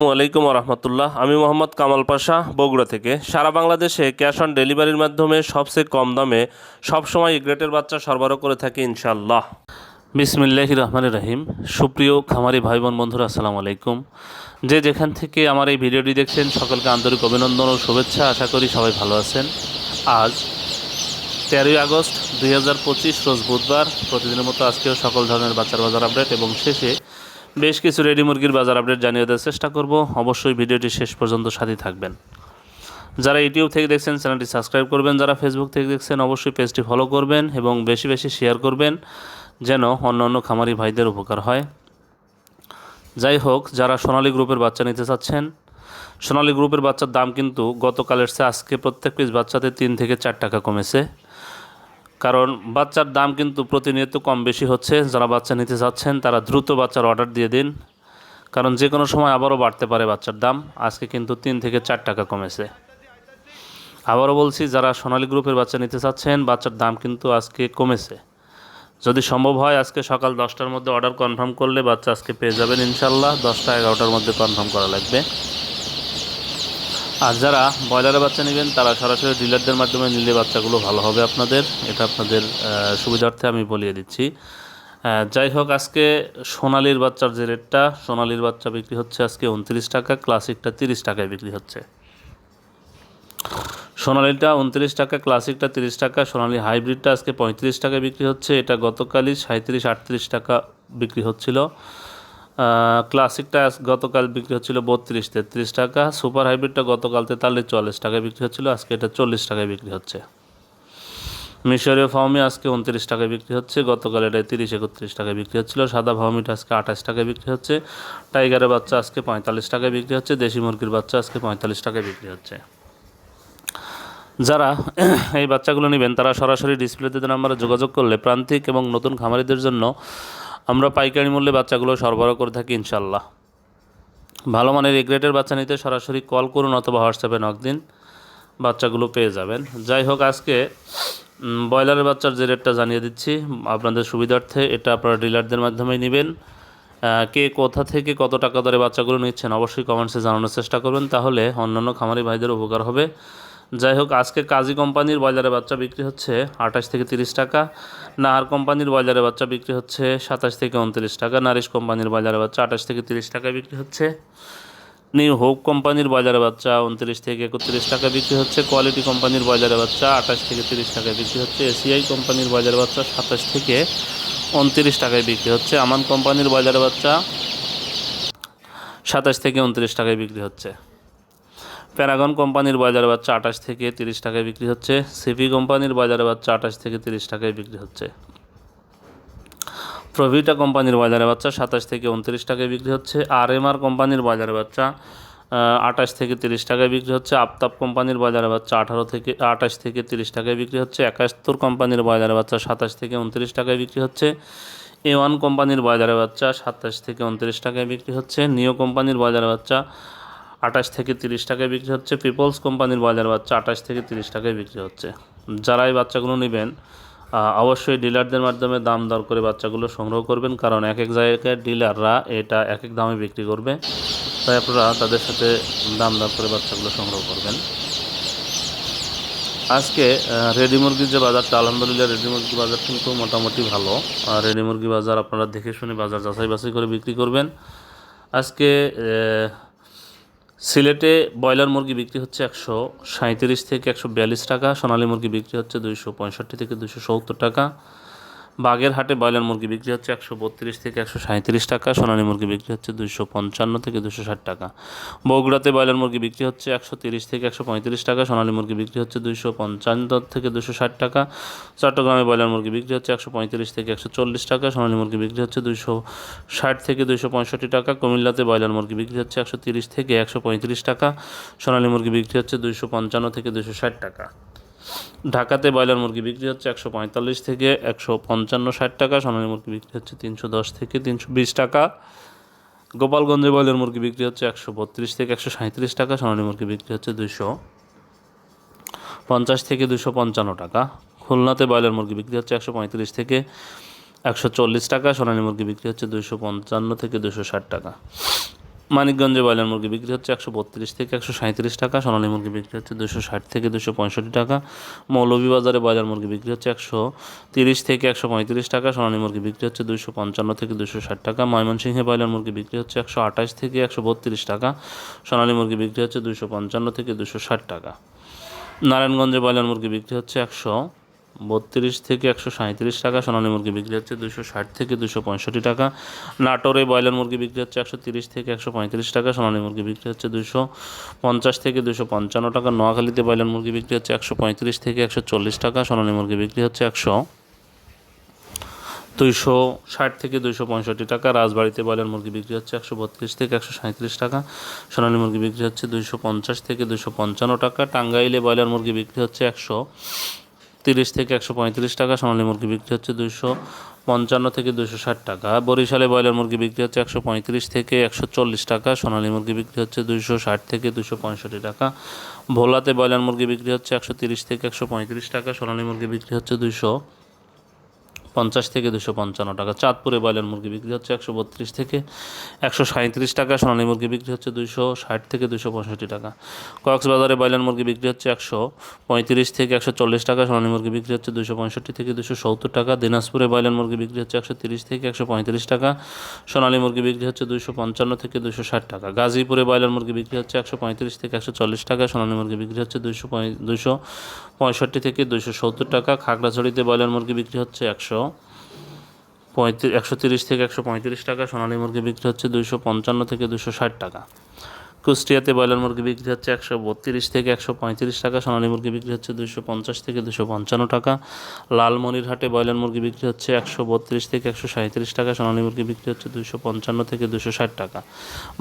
আলাইকুম রহমতুল্লাহ। আমি মোহাম্মদ কামাল পাশা, বগুড়া থেকে। সারা বাংলাদেশে ক্যাশ অন ডেলিভারির মাধ্যমে সবচেয়ে কম দামে সবসময় গ্রেটের বাচ্চা সরবরাহ করে থাকি ইনশাল্লাহ বিসমিল্লাহ রহমান রহিম। সুপ্রিয় খামারি ভাই বোন বন্ধুরা, আসসালামু আলাইকুম। যে যেখান থেকে আমার এই ভিডিওটি দেখছেন, সকলকে আন্তরিক অভিনন্দন ও শুভেচ্ছা। আশা করি সবাই ভালো আছেন। আজ তেরোই আগস্ট দুই হাজার পঁচিশ, রোজ বুধবার। প্রতিদিনের মতো আজকেও সকল ধরনের বাচ্চার বাজার আপডেট এবং শেষে বেশ কিছু রেডি মুরগির বাজার আপডেট জানিয়ে দেওয়ার চেষ্টা করব। অবশ্যই ভিডিওটি শেষ পর্যন্ত সাথে থাকবেন। যারা ইউটিউব থেকে দেখছেন, চ্যানেলটি সাবস্ক্রাইব করবেন। যারা ফেসবুক থেকে দেখছেন, অবশ্যই পেজটি ফলো করবেন এবং বেশি বেশি শেয়ার করবেন, যেন অন্য অন্য খামারি ভাইদের উপকার হয়। যাই হোক, যারা সোনালী গ্রুপের বাচ্চা নিতে চাচ্ছেন, সোনালী গ্রুপের বাচ্চার দাম কিন্তু গতকালের চেয়ে আজকে প্রত্যেক পিস বাচ্চাতে তিন থেকে চার টাকা কমেছে। কারণ বাচ্চার দাম কিন্তু প্রতিনিয়ত কম বেশি হচ্ছে। যারা বাচ্চা নিতে চাচ্ছেন তারা দ্রুত বাচ্চার অর্ডার দিয়ে দিন। কারণ যে কোনো সময় আবারও বাড়তে পারে বাচ্চার দাম। আজকে কিন্তু তিন থেকে চার টাকা কমেছে। আবারও বলছি, যারা সোনালী গ্রুপের বাচ্চা নিতে চাচ্ছেন, বাচ্চার দাম কিন্তু আজকে কমেছে। যদি সম্ভব হয়, আজকে সকাল দশটার মধ্যে অর্ডার কনফার্ম করলে বাচ্চা আজকে পেয়ে যাবেন ইনশাল্লাহ। দশটা এগারোটার মধ্যে কনফার্ম করা লাগবে। আর যারা ব্রয়লারের বাচ্চা নেবেন, তারা সরাসরি ডিলারদের মাধ্যমে নিলে বাচ্চাগুলো ভালো হবে আপনাদের। এটা আপনাদের সুবিধার্থে আমি বলিয়ে দিচ্ছি। যাই হোক, আজকে সোনালির বাচ্চার যে রেটটা, সোনালির বাচ্চা বিক্রি হচ্ছে আজকে উনত্রিশ টাকা, ক্লাসিকটা তিরিশ টাকায় বিক্রি হচ্ছে। সোনালিটা উনত্রিশ টাকা, ক্লাসিকটা তিরিশ টাকা, সোনালি হাইব্রিডটা আজকে পঁয়ত্রিশ টাকায় বিক্রি হচ্ছে। এটা গতকালই সাঁত্রিশ আটত্রিশ টাকা বিক্রি হচ্ছিল। ক্লাসিকটা গতকাল বিক্রি হচ্ছিল বত্রিশ, তেত্রিশ টাকা সুপার হাইব্রিডটা গতকাল তেতাল্লিশ, চল্লিশ টাকায় বিক্রি হচ্ছিল, আজকে এটা চল্লিশ টাকায় বিক্রি হচ্ছে। মিশরীয় ফার্মি আজকে উনত্রিশ টাকায় বিক্রি হচ্ছে, গতকাল এটা তিরিশ, একত্রিশ টাকায় বিক্রি হচ্ছিল, সাদা ফার্মিটা আজকে আঠাশ টাকায় বিক্রি হচ্ছে টাইগারের বাচ্চা আজকে পঁয়তাল্লিশ টাকায় বিক্রি হচ্ছে, দেশি মুরগির বাচ্চা আজকে পঁয়তাল্লিশ টাকায় বিক্রি হচ্ছে। যারা এই বাচ্চাগুলো নেবেন, তারা সরাসরি ডিসপ্লেতে নাম্বারে যোগাযোগ করলে প্রান্তিক এবং নতুন খামারিদের জন্য আমরা পাইকারি মূল্যে বাচ্চাগুলো সরবরাহ করে থাকি ইনশাল্লাহ ভালো মানের এগ্রেটের বাচ্চা নিতে সরাসরি কল করুন অথবা হোয়াটসঅ্যাপে নক দিন, বাচ্চাগুলো পেয়ে যাবেন। যাই হোক, আজকে ব্রয়লারের বাচ্চার যে রেটটা জানিয়ে দিচ্ছি, আপনাদের সুবিধার্থে এটা আপনারা ডিলারদের মাধ্যমেই নেবেন। কে কোথা থেকে কত টাকা দরে বাচ্চাগুলো নিচ্ছেন অবশ্যই কমেন্টসে জানানোর চেষ্টা করবেন, তাহলে অন্যান্য খামারি ভাইদের উপকার হবে। যাই হোক আজকে কাজী কোম্পানির বাজারে বাচ্চা বিক্রি হচ্ছে আঠাশ থেকে তিরিশ টাকা। নাহার কোম্পানির বাজারে বাচ্চা বিক্রি হচ্ছে সাতাশ থেকে উনত্রিশ টাকা। নারিশ কোম্পানির বাজারে বাচ্চা আঠাশ থেকে তিরিশ টাকা বিক্রি হচ্ছে। নিউ হোপ কোম্পানির বাজারে বাচ্চা উনত্রিশ থেকে একত্রিশ টাকা বিক্রি হচ্ছে। কোয়ালিটি কোম্পানির বাজারে বাচ্চা আঠাশ থেকে তিরিশ টাকায় বিক্রি হচ্ছে। এসিআই কোম্পানির বাজারে বাচ্চা সাতাশ থেকে উনত্রিশ টাকায় বিক্রি হচ্ছে। আমান কোম্পানির বাজারে বাচ্চা সাতাশ থেকে উনত্রিশ টাকায় বিক্রি হচ্ছে। প্যারাগন কোম্পানির বাজারে বাচ্চা আঠাশ থেকে তিরিশ টাকায় বিক্রি হচ্ছে। সিপি কোম্পানির বাজারে বাচ্চা আঠাশ থেকে তিরিশ টাকায় বিক্রি হচ্ছে। প্রভিটা কোম্পানির বাজারে বাচ্চা সাতাশ থেকে উনত্রিশ টাকায় বিক্রি হচ্ছে। আর এম আর কোম্পানির বাজারে বাচ্চা আঠাশ থেকে তিরিশ টাকায় বিক্রি হচ্ছে। আফতাব কোম্পানির বাজারে বাচ্চা আঠারো থেকে, আঠাশ থেকে তিরিশ টাকায় বিক্রি হচ্ছে। একাত্তর কোম্পানির বাজারে বাচ্চা সাতাশ থেকে উনত্রিশ টাকায় বিক্রি হচ্ছে। এ ওয়ান কোম্পানির বাজারে বাচ্চা সাতাশ থেকে উনত্রিশ টাকায় বিক্রি হচ্ছে। নিও কোম্পানির বাজারে বাচ্চা আঠাশ থেকে তিরিশ টাকায় বিক্রি হচ্ছে। পিপলস কোম্পানির বাজার বাচ্চা আঠাশ থেকে তিরিশ টাকায় বিক্রি হচ্ছে। যারা এই বাচ্চাগুলো নেবেন অবশ্যই ডিলারদের মাধ্যমে দাম দর করে বাচ্চাগুলো সংগ্রহ করবেন, কারণ এক এক জায়গায় ডিলাররা এটা এক এক দামে বিক্রি করবে। তাই আপনারা তাদের সাথে দাম দর করে বাচ্চাগুলো সংগ্রহ করবেন। আজকে রেডি মুরগির যে বাজারটা, আলহামদুলিল্লাহ রেডি মুরগির বাজার কিন্তু মোটামুটি ভালো। রেডি মুরগি বাজার আপনারা দেখে শুনে বাজার যাচাই বাছাই করে বিক্রি করবেন। আজকে সিলেটে ব্রয়লার মুরগি বিক্রি হচ্ছে একশো সাঁত্রিশ থেকে একশো বিয়াল্লিশ টাকা, সোনালী মুরগি বিক্রি হচ্ছে দুইশো পঁয়ষট্টি থেকে দুশো সত্তর টাকা। বাগেরহাটে ব্রয়লার মুরগি বিক্রি হচ্ছে একশো বত্রিশ থেকে একশো সাঁত্রিশ টাকা, সোনালী মুরগি বিক্রি হচ্ছে দুশো পঞ্চান্ন থেকে দুশো ষাট টাকা। বগুড়াতে ব্রয়লার মুরগি বিক্রি হচ্ছে একশো তিরিশ থেকে একশো পঁয়ত্রিশ টাকা, সোনালী মুরগি বিক্রি হচ্ছে দুইশো পঞ্চান্ন থেকে দুশো ষাট টাকা। চট্টগ্রামে ব্রয়লার মুরগি বিক্রি হচ্ছে একশো পঁয়ত্রিশ থেকে একশো চল্লিশ টাকা, সোনালী মুরগি বিক্রি হচ্ছে দুইশো ষাট থেকে দুইশো পঁয়ষট্টি টাকা। কুমিল্লাতে ব্রয়লার মুরগি বিক্রি হচ্ছে একশো তিরিশ থেকে একশো পঁয়ত্রিশ টাকা, সোনালী মুরগি বিক্রি হচ্ছে দুইশো পঞ্চান্ন থেকে দুশো ষাট টাকা। ঢাকাতে ব্রয়লার মুরগি বিক্রি হচ্ছে একশো পঁয়তাল্লিশ থেকে একশো পঞ্চান্ন ষাট টাকা, সোনালী মুরগি বিক্রি হচ্ছে তিনশো দশ থেকে তিনশো বিশ টাকা। গোপালগঞ্জে ব্রয়লার মুরগি বিক্রি হচ্ছে একশো বত্রিশ থেকে একশো সাঁত্রিশ টাকা, সোনালী মুরগি বিক্রি হচ্ছে দুশো পঞ্চাশ থেকে দুশো পঞ্চান্ন টাকা। খুলনাতে ব্রয়লার মুরগি বিক্রি হচ্ছে একশো পঁয়ত্রিশ থেকে একশো চল্লিশ টাকা, সোনালী মুরগি বিক্রি হচ্ছে দুশো পঞ্চান্ন থেকে দুশো ষাট টাকা। মানিকগঞ্জে ব্রয়লার মুরগি বিক্রি হচ্ছে একশো বত্রিশ থেকে একশো সাঁত্রিশ টাকা, সোনালী মুরগি বিক্রি হচ্ছে দুশো ষাট থেকে দুশো পঁয়ষট্টি টাকা, মৌলভীবাজারে ব্রয়লার মুরগি বিক্রি হচ্ছে একশো তিরিশ থেকে একশো পঁয়ত্রিশ টাকা, সোনালী মুরগি বিক্রি হচ্ছে দুশো পঞ্চান্ন থেকে দুশো ষাট টাকা, ময়মনসিংহে ব্রয়লার মুরগি বিক্রি হচ্ছে একশো আঠাশ থেকে একশো বত্রিশ টাকা, সোনালী মুরগি বিক্রি হচ্ছে দুশো পঞ্চান্ন থেকে দুশো ষাট টাকা। নারায়ণগঞ্জে ব্রয়লার মুরগি বিক্রি হচ্ছে একশো বত্রিশ থেকে একশো সাঁত্রিশ টাকা, সোনালী মুরগি বিক্রি হচ্ছে দুশো ষাট থেকে দুশো পঁয়ষট্টি টাকা। নাটোরে ব্রয়লার মুরগি বিক্রি হচ্ছে একশো তিরিশ থেকে একশো পঁয়ত্রিশ টাকা, সোনালী মুরগি বিক্রি হচ্ছে দুশো পঞ্চাশ থেকে দুশো পঞ্চান্ন টাকা। নোয়াখালীতে ব্রয়লার মুরগি বিক্রি হচ্ছে একশো পঁয়ত্রিশ থেকে একশো চল্লিশ টাকা, সোনালী মুরগি বিক্রি হচ্ছে একশো দুইশো ষাট থেকে দুইশো পঁয়ষট্টি টাকা। রাজবাড়িতে ব্রয়লার মুরগি বিক্রি হচ্ছে একশো বত্রিশ থেকে একশো সাঁত্রিশ টাকা, সোনালী মুরগি বিক্রি হচ্ছে দুইশো পঞ্চাশ থেকে দুইশো পঞ্চান্ন টাকা। টাঙ্গাইলে ব্রয়লার মুরগি বিক্রি হচ্ছে একশো তিরিশ থেকে একশো পঁয়ত্রিশ টাকা, সোনালী মুরগি বিক্রি হচ্ছে দুইশো পঞ্চান্ন থেকে দুশো ষাট টাকা। বরিশালে ব্রয়লার মুরগি বিক্রি হচ্ছে একশো পঁয়ত্রিশ থেকে একশো চল্লিশ টাকা, সোনালী মুরগি বিক্রি হচ্ছে দুইশো ষাট থেকে দুশো পঁয়ষট্টি টাকা। ভোলাতে ব্রয়লার মুরগি বিক্রি হচ্ছে একশো তিরিশ থেকে একশো পঁয়ত্রিশ টাকা, সোনালী মুরগি বিক্রি হচ্ছে দুশো পঞ্চাশ থেকে দুশো পঞ্চান্ন টাকা। চাঁদপুরে ব্রয়লার মুরগি বিক্রি হচ্ছে একশো বত্রিশ থেকে একশো সাঁত্রিশ টাকা, সোনালী মুরগি বিক্রি হচ্ছে দুশো ষাট থেকে দুশো পঁয়ষট্টি টাকা। কক্সবাজারে ব্রয়লার মুরগি বিক্রি হচ্ছে একশো পঁয়ত্রিশ থেকে একশো চল্লিশ টাকা, সোনালী মুরগি বিক্রি হচ্ছে দুশো পঁয়ষট্টি থেকে দুশো সত্তর টাকা। দিনাজপুরে ব্রয়লার মুরগি বিক্রি হচ্ছে একশো তিরিশ থেকে একশো পঁয়ত্রিশ টাকা, সোনালী মুরগি বিক্রি হচ্ছে দুশো পঞ্চান্ন থেকে দুশো ষাট টাকা। গাজীপুরে ব্রয়লার মুরগি বিক্রি হচ্ছে একশো পঁয়ত্রিশ থেকে একশো চল্লিশ টাকা, সোনালী মুরগি বিক্রি হচ্ছে দুশো দুশো পঁয়ষট্টি থেকে দুশো সত্তর টাকা। খাগড়াছড়িতে ব্রয়লার মুরগি বিক্রি হচ্ছে একশো পঁয়ত্রিশ, একশো তিরিশ থেকে একশো পঁয়ত্রিশ টাকা, সোনালী মুরগি বিক্রি হচ্ছে দুশো পঞ্চান্ন থেকে দুশো ষাট টাকা। কুষ্টিয়াতে ব্রয়লার মুরগি বিক্রি হচ্ছে একশো বত্রিশ থেকে একশো পঁয়ত্রিশ টাকা, সোনালী মুরগি বিক্রি হচ্ছে দুশো পঞ্চাশ থেকে দুশো পঞ্চান্ন টাকা। লালমনিরহাটে ব্রয়লার মুরগি বিক্রি হচ্ছে একশো বত্রিশ থেকে একশো সাঁত্রিশ টাকা, সোনালী মুরগি বিক্রি হচ্ছে দুশো পঞ্চান্ন থেকে দুশো ষাট টাকা।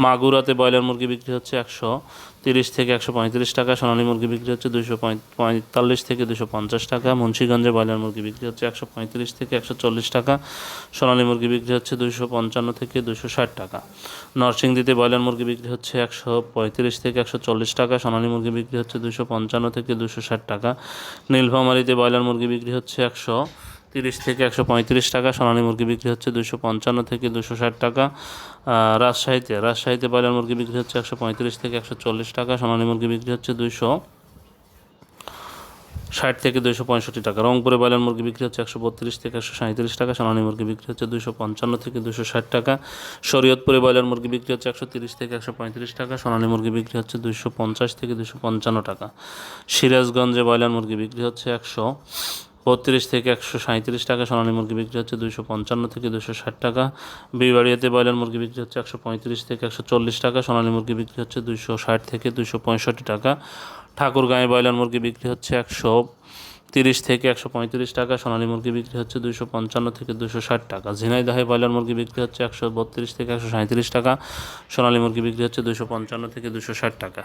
মাগুরাতে ব্রয়লার মুরগি বিক্রি হচ্ছে একশো তিরিশ থেকে একশো পঁয়ত্রিশ টাকা, সোনালী মুরগি বিক্রি হচ্ছে দুশো পঁয়তাল্লিশ থেকে দুশো পঞ্চাশ টাকা, মুন্সিগঞ্জে ব্রয়লার মুরগি বিক্রি হচ্ছে একশো পঁয়ত্রিশ থেকে একশো চল্লিশ টাকা, সোনালী মুরগি বিক্রি হচ্ছে দুশো পঞ্চান্ন থেকে দুশো ষাট টাকা। নরসিংদীতে ব্রয়লার মুরগি বিক্রি হচ্ছে একশো পঁয়ত্রিশ থেকে একশো চল্লিশ টাকা, সোনালী মুরগি বিক্রি হচ্ছে দুশো পঞ্চান্ন থেকে দুশো ষাট টাকা। নীলফামারীতে ব্রয়লার মুরগি বিক্রি হচ্ছে একশো তিরিশ থেকে একশো পঁয়ত্রিশ টাকা, সোনালী মুরগি বিক্রি হচ্ছে দুশো পঞ্চান্ন থেকে দুশো ষাট টাকা। রাজশাহীতে রাজশাহীতে ব্রয়লার মুরগি বিক্রি হচ্ছে একশো পঁয়ত্রিশ থেকে একশো চল্লিশ টাকা, সোনালী মুরগি বিক্রি হচ্ছে দুশো ষাট থেকে দুশো পঁয়ষট্টি টাকা। রংপুরে ব্রয়লার মুরগি বিক্রি হচ্ছে একশো বত্রিশ থেকে একশো সাঁত্রিশ টাকা, সোনালী মুরগি বিক্রি হচ্ছে দুশো পঞ্চান্ন থেকে দুশো ষাট টাকা। শরীয়তপুরে ব্রয়লার মুরগি বিক্রি হচ্ছে একশো তিরিশ থেকে একশো পঁয়ত্রিশ টাকা, সোনালী মুরগি বিক্রি হচ্ছে দুশো পঞ্চাশ থেকে দুশো পঞ্চান্ন টাকা। সিরাজগঞ্জে ব্রয়লার মুরগি বিক্রি হচ্ছে একশো বত্রিশ থেকে একশো সাঁত্রিশ টাকা, সোনালী মুরগি বিক্রি হচ্ছে দুশো পঞ্চান্ন থেকে দুশো ষাট টাকা। বিবাড়িয়াতে ব্রয়লার মুরগি বিক্রি হচ্ছে একশো পঁয়ত্রিশ থেকে একশো চল্লিশ টাকা, সোনালী মুরগি বিক্রি হচ্ছে দুশো ষাট থেকে দুশো পঁয়ষট্টি টাকা। ঠাকুরগাঁয়ে ব্রয়লার মুরগি বিক্রি হচ্ছে একশো তিরিশ থেকে একশো পঁয়ত্রিশ টাকা, সোনালী মুরগি বিক্রি হচ্ছে দুশো পঞ্চান্ন থেকে দুশো ষাট টাকা। ঝিনাইদহে ব্রয়লার মুরগি বিক্রি হচ্ছে একশো বত্রিশ থেকে একশো সাঁত্রিশ টাকা, সোনালী মুরগি বিক্রি হচ্ছে দুশো পঞ্চান্ন থেকে দুশো ষাট টাকা।